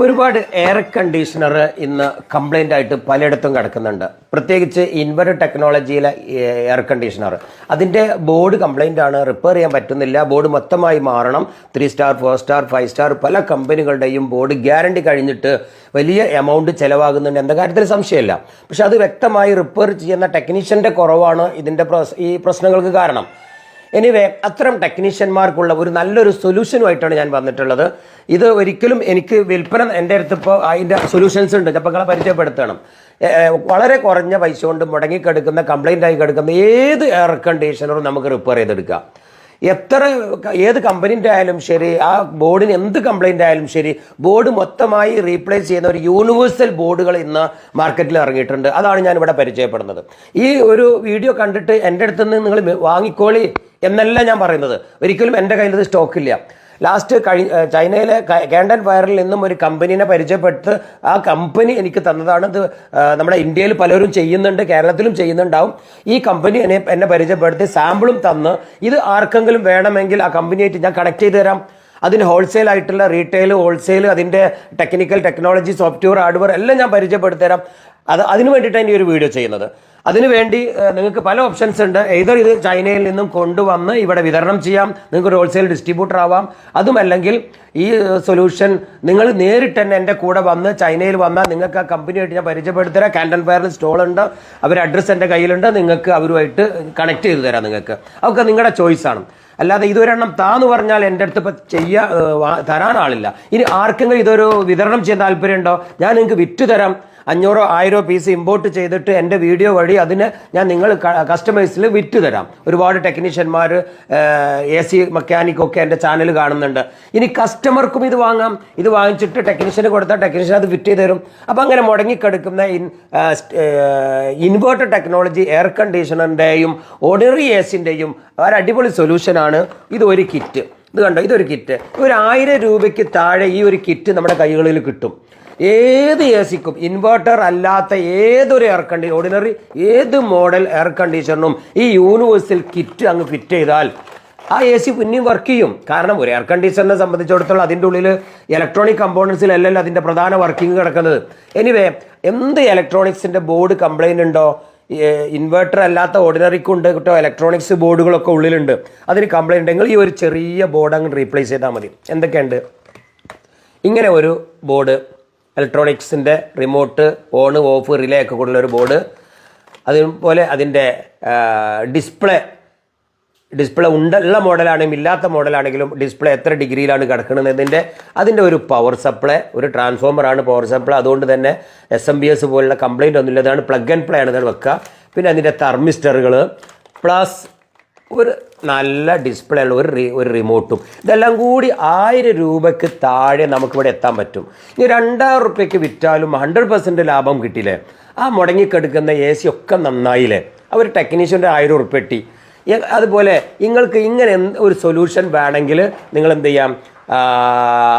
ഒരുപാട് air conditioner ഇന്ന് complaint ആയിട്ട് പലയിടത്തും കിടക്കുന്നുണ്ട്. പ്രത്യേകിച്ച് ഇൻവെർട്ടർ ടെക്നോളജിയിലെ എയർ കണ്ടീഷണർ അതിന്റെ ബോർഡ് കംപ്ലൈന്റ് ആണ് റിപ്പയർ ചെയ്യാൻ പറ്റുന്നില്ല. ബോർഡ് മൊത്തമായി മാറണം. Three star four star five star പല കമ്പനികളുടെയും ബോർഡ് ഗ്യാരണ്ടി കഴിഞ്ഞിട്ട് വലിയ എമൗണ്ട് ചിലവാകുന്നുണ്ട് എന്ന കാര്യത്തിൽ സംശയമില്ല. പക്ഷെ അത് വ്യക്തമായി റിപ്പയർ ചെയ്യുന്ന ടെക്നീഷ്യന്റെ കുറവാണ് ഇതിന്റെ ഈ പ്രശ്നങ്ങൾക്ക് കാരണം. എനിവേ അത്തരം ടെക്നീഷ്യന്മാർക്കുള്ള ഒരു നല്ലൊരു സൊല്യൂഷനുമായിട്ടാണ് ഞാൻ വന്നിട്ടുള്ളത്. ഇത് ഒരിക്കലും എനിക്ക് വിൽപ്പന എന്റെ അടുത്ത് ഇപ്പോൾ അതിന്റെ സൊല്യൂഷൻസ് ഉണ്ട്. ചപ്പങ്ങളെ പരിചയപ്പെടുത്തണം. വളരെ കുറഞ്ഞ പൈസ കൊണ്ട് മുടങ്ങിക്കെടുക്കുന്ന കംപ്ലൈന്റ് ആയി കിടക്കുന്ന ഏത് എയർ കണ്ടീഷണറും നമുക്ക് റിപ്പയർ ചെയ്തെടുക്കാം. എത്ര ഏത് കമ്പനീന്റെ ആയാലും ശരി ആ ബോർഡിന് എന്ത് കംപ്ലൈന്റ് ആയാലും ശരി ബോർഡ് മൊത്തമായി റീപ്ലേസ് ചെയ്യുന്ന ഒരു യൂണിവേഴ്സൽ ബോർഡുകൾ ഇന്ന് മാർക്കറ്റിൽ ഇറങ്ങിയിട്ടുണ്ട്. അതാണ് ഞാൻ ഇവിടെ പരിചയപ്പെടുന്നത്. ഈ ഒരു വീഡിയോ കണ്ടിട്ട് എന്റെ അടുത്ത് നിന്ന് നിങ്ങൾ വാങ്ങിക്കോളി എന്നല്ല ഞാൻ പറയുന്നത്. ഒരിക്കലും എന്റെ കയ്യിൽ സ്റ്റോക്ക് സ്റ്റോക്കില്ല. ലാസ്റ്റ് കഴി ചൈനയിലെ കാൻഡൻ ഫയറിൽ നിന്നും ഒരു കമ്പനീനെ പരിചയപ്പെട്ട് ആ കമ്പനി എനിക്ക് തന്നതാണ്. ഇത് നമ്മുടെ ഇന്ത്യയിൽ പലരും ചെയ്യുന്നുണ്ട് കേരളത്തിലും ചെയ്യുന്നുണ്ടാവും. ഈ കമ്പനി എന്നെ എന്നെ പരിചയപ്പെടുത്തി സാമ്പിളും തന്ന്. ഇത് ആർക്കെങ്കിലും വേണമെങ്കിൽ ആ കമ്പനിയായിട്ട് ഞാൻ കണക്ട് ചെയ്ത് തരാം. അതിന് ഹോൾസെയിൽ ആയിട്ടുള്ള റീറ്റെയിൽ ഹോൾസെയിൽ അതിന്റെ ടെക്നിക്കൽ ടെക്നോളജി സോഫ്റ്റ്വെയർ ഹാർഡ്വെയർ എല്ലാം ഞാൻ പരിചയപ്പെടുത്തരാം. അത് അതിന് വേണ്ടിയിട്ടാണ് ഈ ഒരു വീഡിയോ ചെയ്യുന്നത്. അതിനുവേണ്ടി നിങ്ങൾക്ക് പല ഓപ്ഷൻസ് ഉണ്ട്. ഏതർ ഇത് ചൈനയിൽ നിന്നും കൊണ്ടുവന്ന് ഇവിടെ വിതരണം ചെയ്യാം. നിങ്ങൾക്ക് ഒരു ഹോൾസെയിൽ ഡിസ്ട്രിബ്യൂട്ടർ ആവാം. അതുമല്ലെങ്കിൽ ഈ സൊല്യൂഷൻ നിങ്ങൾ നേരിട്ട് തന്നെ എന്റെ കൂടെ വന്ന് ചൈനയിൽ വന്നാൽ നിങ്ങൾക്ക് ആ കമ്പനിയായിട്ട് ഞാൻ പരിചയപ്പെടുത്തരാം. കാൻഡൻ ഫയറിൽ സ്റ്റോൾ ഉണ്ട്. അവരുടെ അഡ്രസ്സ് എന്റെ കയ്യിലുണ്ട്. നിങ്ങൾക്ക് അവരുമായിട്ട് കണക്ട് ചെയ്ത് തരാം നിങ്ങൾക്ക്. അതൊക്കെ നിങ്ങളുടെ ചോയ്സാണ് അല്ലാതെ ഇതൊരെണ്ണം താന്ന് പറഞ്ഞാൽ എന്റെ അടുത്ത് ഇപ്പം ചെയ്യാ തരാൻ ആളില്ല. ഇനി ആർക്കെങ്കിലും ഇതൊരു വിതരണം ചെയ്യാൻ താല്പര്യമുണ്ടോ? ഞാൻ നിങ്ങൾക്ക് വിറ്റ് തരാം. അഞ്ഞൂറോ ആയിരോ പീസ് ഇമ്പോർട്ട് ചെയ്തിട്ട് എന്റെ വീഡിയോ വഴി അതിന് ഞാൻ നിങ്ങൾ കസ്റ്റമേഴ്സിൽ വിറ്റ് തരാം. ഒരുപാട് ടെക്നീഷ്യന്മാർ എ സി മെക്കാനിക്കൊക്കെ എന്റെ ചാനൽ കാണുന്നുണ്ട്. ഇനി കസ്റ്റമർക്കും ഇത് വാങ്ങാം. ഇത് വാങ്ങിച്ചിട്ട് ടെക്നീഷ്യന് കൊടുത്താൽ ടെക്നീഷ്യൻ അത് ഫിറ്റ് ചെയ്ത് തരും. അപ്പം അങ്ങനെ മുടങ്ങിക്കെടുക്കുന്ന ഇൻ ഇൻവേർട്ടർ ടെക്നോളജി എയർ കണ്ടീഷണറിന്റെയും ഓർഡിനറി എ സിന്റെയും ഒരു അടിപൊളി സൊല്യൂഷനാണ് ഇത് ഒരു കിറ്റ് ഇത് കണ്ടോ? ഇതൊരു കിറ്റ് ഒരു ആയിരം രൂപയ്ക്ക് താഴെ ഈ ഒരു കിറ്റ് നമ്മുടെ കൈകളിൽ കിട്ടും. ഏത് എ സിക്കും ഇൻവേർട്ടർ അല്ലാത്ത ഏതൊരു എയർ കണ്ടീ ഓർഡിനറി ഏത് മോഡൽ എയർ കണ്ടീഷണറും ഈ യൂണിവേഴ്സൽ കിറ്റ് അങ്ങ് ഫിറ്റ് ചെയ്താൽ ആ എ സി പിന്നെയും വർക്ക് ചെയ്യും. കാരണം ഒരു എയർ കണ്ടീഷണറിനെ സംബന്ധിച്ചിടത്തോളം അതിന്റെ ഉള്ളിൽ ഇലക്ട്രോണിക് കമ്പോണൻസിലല്ലല്ലോ അതിന്റെ പ്രധാന വർക്കിംഗ് കിടക്കുന്നത്. എനിവേ എന്ത് ഇലക്ട്രോണിക്സിന്റെ ബോർഡ് കംപ്ലൈന്റ് ഉണ്ടോ? ഇൻവെർട്ടർ അല്ലാത്ത ഓർഡിനറി കൊണ്ട് കേട്ടോ ഇലക്ട്രോണിക്സ് ബോർഡുകളൊക്കെ ഉള്ളിലുണ്ട്. അതിന് കംപ്ലൈന്റ് ഉണ്ടെങ്കിൽ ഈ ഒരു ചെറിയ ബോർഡ് അങ്ങ് റീപ്ലേസ് ചെയ്താൽ മതി. എന്തൊക്കെയുണ്ട്? ഇങ്ങനെ ഒരു ബോർഡ് ഇലക്ട്രോണിക്സിന്റെ റിമോട്ട് ഓൺ ഓഫ് റിലേ ഒക്കെ കൊണ്ടുള്ള ഒരു ബോർഡ് അതുപോലെ അതിന്റെ ഡിസ്പ്ലേ ഡിസ്പ്ലേ ഉണ്ടുള്ള മോഡലാണെങ്കിലും ഇല്ലാത്ത മോഡലാണെങ്കിലും ഡിസ്പ്ലേ എത്ര ഡിഗ്രിയിലാണ് കിടക്കുന്നതിന്റെ അതിന്റെ ഒരു പവർ സപ്ലൈ ഒരു ട്രാൻസ്ഫോമറാണ് പവർ സപ്ലൈ അതുകൊണ്ട് തന്നെ എസ് എം ബി എസ് പോലുള്ള കംപ്ലയിന്റ് ഒന്നുമില്ല. അതാണ് പ്ലഗ് ആൻഡ് പ്ലേ ആണ് വെക്കുക. പിന്നെ അതിന്റെ തെർമിസ്റ്ററുകൾ പ്ലസ് ഒരു നല്ല ഡിസ്പ്ലേ ഉള്ള ഒരു ഒരു റിമോട്ടും ഇതെല്ലാം കൂടി ആയിരം രൂപയ്ക്ക് താഴെ നമുക്കിവിടെ എത്താൻ പറ്റും. ഇനി രണ്ടായിരം റുപ്യക്ക് വിറ്റാലും ഹൺഡ്രഡ് പെർസെന്റ് ലാഭം കിട്ടിയില്ലേ? ആ മുടങ്ങിക്കെടുക്കുന്ന എ സി ഒക്കെ നന്നായില്ലേ? അവർ ടെക്നീഷ്യന്റെ ആയിരം എ- അതുപോലെ നിങ്ങൾക്ക് ഇങ്ങനെ ഒരു സൊല്യൂഷൻ വേണമെങ്കിൽ നിങ്ങൾ എന്ത് ചെയ്യാം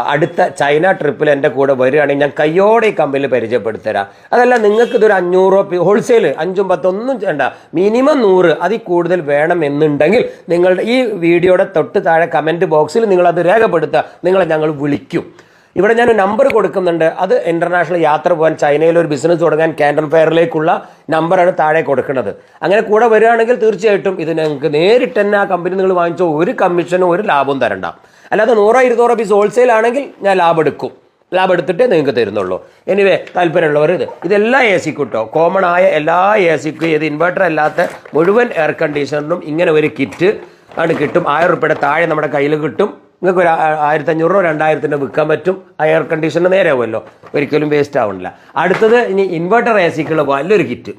അടുത്ത ചൈന ട്രിപ്പിൽ എന്റെ കൂടെ വരികയാണെങ്കിൽ ഞാൻ കയ്യോടെ ഈ കമ്പനിയിൽ പരിചയപ്പെടുത്തരാം. അതല്ല നിങ്ങൾക്ക് ഇതൊരു അഞ്ഞൂറോ ഹോൾസെയിൽ അഞ്ചും പത്തൊന്നും വേണ്ട. മിനിമം നൂറ് അതിൽ കൂടുതൽ വേണം എന്നുണ്ടെങ്കിൽ നിങ്ങളുടെ ഈ വീഡിയോയുടെ തൊട്ട് താഴെ കമന്റ് ബോക്സിൽ നിങ്ങളത് രേഖപ്പെടുത്തുക. നിങ്ങളെ ഞങ്ങൾ വിളിക്കും. ഇവിടെ ഞാൻ നമ്പർ കൊടുക്കുന്നുണ്ട്. അത് ഇന്റർനാഷണൽ യാത്ര പോകാൻ ചൈനയിൽ ഒരു ബിസിനസ് തുടങ്ങാൻ കാൻഡൻ ഫെയറിലേക്കുള്ള നമ്പറാണ് താഴെ കൊടുക്കുന്നത്. അങ്ങനെ കൂടെ വരികയാണെങ്കിൽ തീർച്ചയായിട്ടും ഇത് നിങ്ങൾക്ക് നേരിട്ട് തന്നെ ആ കമ്പനി നിങ്ങൾ വാങ്ങിച്ചോ ഒരു കമ്മീഷനും ഒരു ലാഭവും തരണ്ട. അല്ലാതെ നൂറോ ഇരുന്നൂറോ പീസ് ഹോൾസെയിൽ ആണെങ്കിൽ ഞാൻ ലാഭം എടുക്കും. ലാഭം എടുത്തിട്ടേ നിങ്ങൾക്ക് തരുന്നുള്ളൂ. എനിവേ താല്പര്യമുള്ളവർ ഇത്. ഇതെല്ലാം എ സിക്കും കേട്ടോ കോമൺ ആയ എല്ലാ എ സിക്കും ഇത് ഇൻവെർട്ടർ അല്ലാത്ത മുഴുവൻ എയർ കണ്ടീഷണറിനും ഇങ്ങനെ ഒരു കിറ്റ് ആണ് കിട്ടും. ആയിരം റുപ്യയുടെ താഴെ നമ്മുടെ കയ്യിൽ കിട്ടും. നിങ്ങൾക്ക് ഒരു ആ- ആയിരത്തി അഞ്ഞൂറോ രണ്ടായിരത്തിന്റെ വിൽക്കാൻ പറ്റും. എയർ കണ്ടീഷന് നേരെ ആവുമല്ലോ. ഒരിക്കലും വേസ്റ്റ് ആവണില്ല. അടുത്തത് ഇനി ഇൻവെർട്ടർ എ സിക്കുള്ള വലിയൊരു കിറ്റ്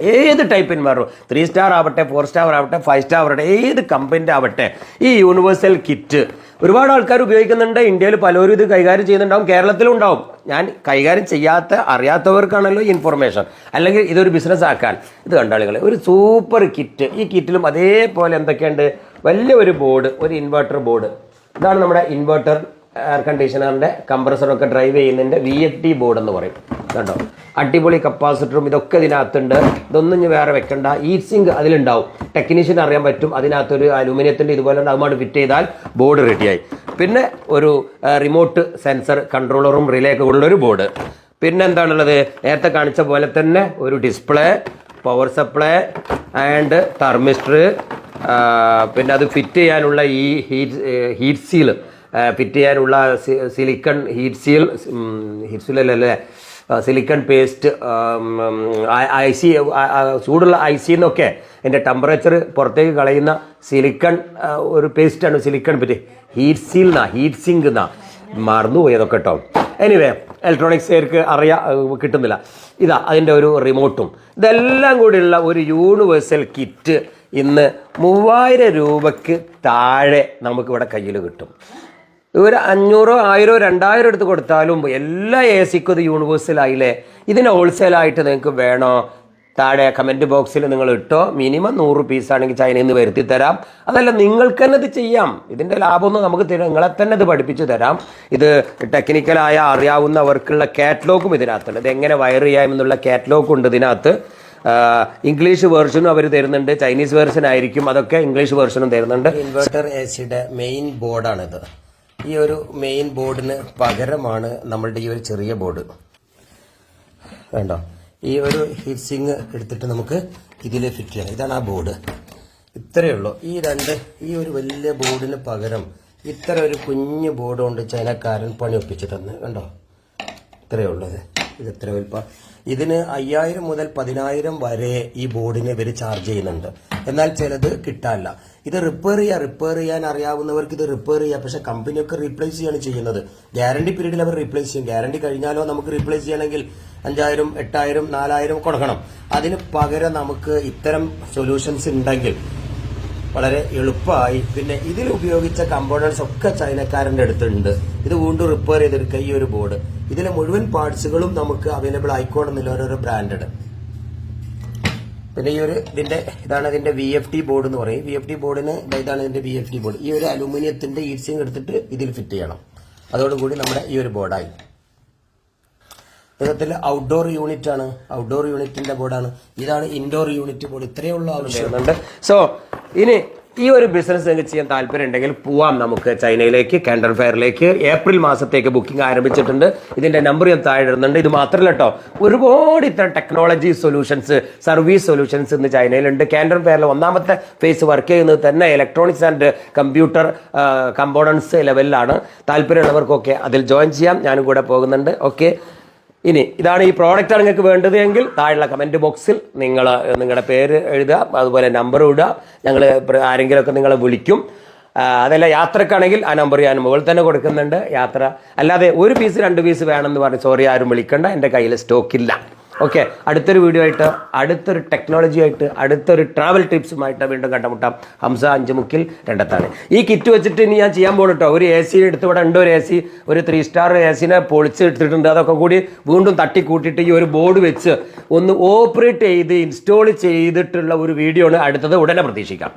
ഏത് ടൈപ്പ് ഇൻവെർട്ടർ ത്രീ സ്റ്റാർ ആവട്ടെ ഫോർ സ്റ്റാർ ആവട്ടെ ഫൈവ് സ്റ്റാർ ആവട്ടെ ഏത് കമ്പനിന്റെ ആവട്ടെ ഈ യൂണിവേഴ്സൽ കിറ്റ് ഒരുപാട് ആൾക്കാർ ഉപയോഗിക്കുന്നുണ്ട്. ഇന്ത്യയിൽ പലരും ഇത് കൈകാര്യം ചെയ്യുന്നുണ്ടാവും. കേരളത്തിലും ഉണ്ടാവും. ഞാൻ കൈകാര്യം ചെയ്യാത്ത അറിയാത്തവർക്കാണല്ലോ ഇൻഫർമേഷൻ അല്ലെങ്കിൽ ഇതൊരു ബിസിനസ് ആക്കാൻ. ഇത് കണ്ടാളുകൾ ഒരു സൂപ്പർ കിറ്റ് ഈ കിറ്റിലും അതേപോലെ എന്തൊക്കെയുണ്ട്? വലിയ ഒരു ബോർഡ് ഒരു ഇൻവെർട്ടർ ബോർഡ് ഇതാണ് നമ്മുടെ ഇൻവെർട്ടർ എയർ കണ്ടീഷണറിന്റെ കംപ്രസറൊക്കെ ഡ്രൈവ് ചെയ്യുന്നതിന്റെ വി എഫ് ടി ബോർഡ് എന്ന് പറയും. കേട്ടോ അടിപൊളി കപ്പാസിറ്ററും ഇതൊക്കെ ഇതിനകത്തുണ്ട്. ഇതൊന്നും ഇനി വേറെ വെക്കണ്ട. Heat sink അതിലുണ്ടാവും. ടെക്നീഷ്യൻ അറിയാൻ പറ്റും. അതിനകത്തൊരു അലൂമിനിയത്തിന്റെ ഇതുപോലെ അതുമായിട്ട് ഫിറ്റ് ചെയ്താൽ ബോർഡ് റെഡിയായി പിന്നെ ഒരു റിമോട്ട് സെൻസർ കൺട്രോളറും റിലേ ഒക്കെ ഉള്ളൊരു ബോർഡ് പിന്നെ എന്താണുള്ളത്? നേരത്തെ കാണിച്ച പോലെ തന്നെ ഒരു display power supply and thermistor പിന്നെ അത് ഫിറ്റ് ചെയ്യാനുള്ള ഈ ഹീറ്റ് ഹീറ്റ് സീൽ ഫിറ്റ് ചെയ്യാനുള്ള silicone heat seal heat seal അല്ലേ സിലിക്കൺ പേസ്റ്റ് ഐ സി ചൂടുള്ള ഐ സി എന്നൊക്കെ എന്റെ ടെമ്പറേച്ചർ പുറത്തേക്ക് കളയുന്ന സിലിക്കൺ ഒരു പേസ്റ്റാണ് സിലിക്കൺ പറ്റി. ഹീറ്റ് സീൽ എന്നാ ഹീറ്റ് സിങ്ക് എന്നാ മറന്നുപോയി അതൊക്കെ കേട്ടോ എനിവേ ഇലക്ട്രോണിക്സുകാർക്ക് അറിയാം കിട്ടുന്നില്ല. ഇതാ അതിന്റെ ഒരു റിമോട്ടും ഇതെല്ലാം കൂടിയുള്ള ഒരു യൂണിവേഴ്സൽ കിറ്റ് ഇന്ന് മൂവായിരം രൂപയ്ക്ക് താഴെ നമുക്കിവിടെ കയ്യിൽ കിട്ടും. ഒരു അഞ്ഞൂറോ ആയിരോ രണ്ടായിരം എടുത്ത് കൊടുത്താലും എല്ലാ എ സിക്കും ഇത് യൂണിവേഴ്സലായില്ലേ ഇതിന് ഹോൾസെയിലായിട്ട് നിങ്ങൾക്ക് വേണോ? താഴെ കമന്റ് ബോക്സിൽ നിങ്ങൾ ഇട്ടോ? മിനിമം നൂറ് പീസ് ആണെങ്കിൽ ചൈനയിൽ നിന്ന് വരുത്തി തരാം. അതല്ല നിങ്ങൾക്ക് തന്നെ ഇത് ചെയ്യാം. ഇതിന്റെ ലാഭമൊന്നും നമുക്ക് തരാം. നിങ്ങളെ തന്നെ ഇത് പഠിപ്പിച്ചു തരാം. ഇത് ടെക്നിക്കലായ അറിയാവുന്നവർക്കുള്ള കാറ്റലോഗും ഇതിനകത്തുണ്ട്. ഇത് എങ്ങനെ വയർ ചെയ്യാമെന്നുള്ള കാറ്റലോഗ് ഉണ്ട് ഇതിനകത്ത്. ഇംഗ്ലീഷ് വേർഷനും അവർ തരുന്നുണ്ട്. ചൈനീസ് വേർഷൻ ആയിരിക്കും അതൊക്കെ ഇംഗ്ലീഷ് വേർഷനും തരുന്നുണ്ട്. ഇൻവെർട്ടർ എ സിയുടെ മെയിൻ ബോർഡാണിത് ഈ ഒരു മെയിൻ ബോർഡിന് പകരമാണ് നമ്മളുടെ ഈ ഒരു ചെറിയ ബോർഡ് വേണ്ടോ ഈ ഒരു ഹീറ്റ് സിങ് എടുത്തിട്ട് നമുക്ക് ഇതിൽ ഫിറ്റ് ചെയ്യണം ഇതാണ് ആ ബോർഡ് ഇത്രയേ ഉള്ളൂ. ഈ രണ്ട് ഈ ഒരു വലിയ ബോർഡിന് പകരം ഇത്ര ഒരു കുഞ്ഞു ബോർഡ് കൊണ്ട് ചൈനക്കാരൻ പണി ഒപ്പിച്ചിട്ടുണ്ട്. കണ്ടോ? ഇത്രയേ ഉള്ളത് ഇത് എത്ര വലുപ്പ ഇതിന് അയ്യായിരം മുതൽ പതിനായിരം വരെ ഈ ബോർഡിന് ഇവർ ചാർജ് ചെയ്യുന്നുണ്ട്. എന്നാൽ ചിലത് കിട്ടാനില്ല. ഇത് റിപ്പയർ ചെയ്യുക റിപ്പയർ ചെയ്യാൻ അറിയാവുന്നവർക്ക് ഇത് റിപ്പയർ ചെയ്യാം. പക്ഷെ കമ്പനിയൊക്കെ റീപ്ലേസ് ചെയ്യാണ് ചെയ്യുന്നത്. ഗ്യാരണ്ടി പീരീഡിൽ അവർ റീപ്ലേസ് ചെയ്യും. ഗ്യാരണ്ടി കഴിഞ്ഞാലോ നമുക്ക് റീപ്ലേസ് ചെയ്യണമെങ്കിൽ അഞ്ചായിരം എട്ടായിരം നാലായിരം കൊടുക്കണം. അതിന് പകരം നമുക്ക് ഇത്തരം സൊല്യൂഷൻസ് ഉണ്ടെങ്കിൽ വളരെ എളുപ്പമായി. പിന്നെ ഇതിൽ ഉപയോഗിച്ച കമ്പോണൻസ് ഒക്കെ ചൈനക്കാരന്റെ അടുത്തുണ്ട്. ഇത് വീണ്ടും റിപ്പയർ ചെയ്തെടുക്കുക ഈ ഒരു ബോർഡ് ഇതിലെ മുഴുവൻ പാർട്സുകളും നമുക്ക് അവൈലബിൾ ആയിക്കോണമെന്നില്ല ഓരോരോ ബ്രാൻഡഡ് പിന്നെ ഈ ഒരു ഇതിന്റെ ഇതാണ് ഇതിന്റെ വി എഫ് ടി ബോർഡ് എന്ന് പറയും. വി എഫ് ടി ബോർഡിന് ഇതാണ് ഇതിന്റെ വി എഫ് ടി ബോർഡ് ഈ ഒരു അലൂമിനിയത്തിന്റെ ഈർച്ചിങ് എടുത്തിട്ട് ഇതിൽ ഫിറ്റ് ചെയ്യണം. അതോടുകൂടി നമ്മുടെ ഈ ഒരു ബോർഡായി ഇത്തരത്തിൽ ഔട്ട്ഡോർ യൂണിറ്റ് ആണ്. ഔട്ട്ഡോർ യൂണിറ്റിന്റെ ബോർഡാണ് ഇതാണ് ഇൻഡോർ യൂണിറ്റ് ബോർഡ് ഇത്രയുള്ള ആവശ്യമുണ്ട് സോ ഇനി ഈ ഒരു ബിസിനസ് നിങ്ങൾക്ക് ചെയ്യാൻ താല്പര്യം ഉണ്ടെങ്കിൽ പോവാം നമുക്ക് ചൈനയിലേക്ക് കാൻഡർ ഫെയറിലേക്ക് ഏപ്രിൽ മാസത്തേക്ക് ബുക്കിംഗ് ആരംഭിച്ചിട്ടുണ്ട്. ഇതിന്റെ നമ്പർ ഞാൻ താഴെ ഇടുന്നുണ്ട്. ഇത് മാത്രമല്ല കേട്ടോ ഒരുപാട് ഇത്തരം ടെക്നോളജി സൊല്യൂഷൻസ് സർവീസ് സൊല്യൂഷൻസ് ഇന്ന് ചൈനയിലുണ്ട്. കാൻഡർ ഫെയറിൽ ഒന്നാമത്തെ ഫേസ് വർക്ക് ചെയ്യുന്നത് തന്നെ ഇലക്ട്രോണിക്സ് ആൻഡ് കമ്പ്യൂട്ടർ കമ്പോണൻസ് ലെവലിലാണ് താല്പര്യമുള്ളവർക്കൊക്കെ അതിൽ ജോയിൻ ചെയ്യാം. ഞാനും കൂടെ പോകുന്നുണ്ട്. ഓക്കെ ഇനി ഇതാണ് ഈ പ്രോഡക്റ്റ് ആണ് നിങ്ങൾക്ക് വേണ്ടത് എങ്കിൽ താഴെയുള്ള കമന്റ് ബോക്സിൽ നിങ്ങൾ നിങ്ങളുടെ പേര് എഴുതുക അതുപോലെ നമ്പർ ഇടുക. ഞങ്ങൾ ആരെങ്കിലുമൊക്കെ നിങ്ങളെ വിളിക്കും. അതല്ല യാത്രക്കാണെങ്കിൽ ആ നമ്പർ ഞാൻ മുകളിൽ തന്നെ കൊടുക്കുന്നുണ്ട്. യാത്ര അല്ലാതെ ഒരു പീസ് രണ്ട് പീസ് വേണമെന്ന് പറഞ്ഞ് സോറി ആരും വിളിക്കണ്ട. എന്റെ കയ്യിൽ സ്റ്റോക്കില്ല ഓക്കെ അടുത്തൊരു വീഡിയോ ആയിട്ട് അടുത്തൊരു ടെക്നോളജി ആയിട്ട് അടുത്തൊരു ട്രാവൽ ടിപ്സുമായിട്ട് വീണ്ടും കണ്ടുമുട്ടാം. ഹംസ അഞ്ചുമുക്കിൽ രണ്ടത്താണ്. ഈ കിറ്റ് വെച്ചിട്ട് ഇനി ഞാൻ ചെയ്യാൻ പോകും കേട്ടോ ഒരു എ സി എടുത്ത് ഇവിടെ ഉണ്ട് ഒരു എ സി ഒരു ത്രീ സ്റ്റാർ എ സിനെ പൊളിച്ച് എടുത്തിട്ടുണ്ട്. അതൊക്കെ കൂടി വീണ്ടും തട്ടിക്കൂട്ടിയിട്ട് ഈ ഒരു ബോർഡ് വെച്ച് ഒന്ന് ഓപ്പറേറ്റ് ചെയ്ത് ഇൻസ്റ്റാൾ ചെയ്തിട്ടുള്ള ഒരു വീഡിയോ ആണ് അടുത്തത്. ഉടനെ പ്രതീക്ഷിക്കാം.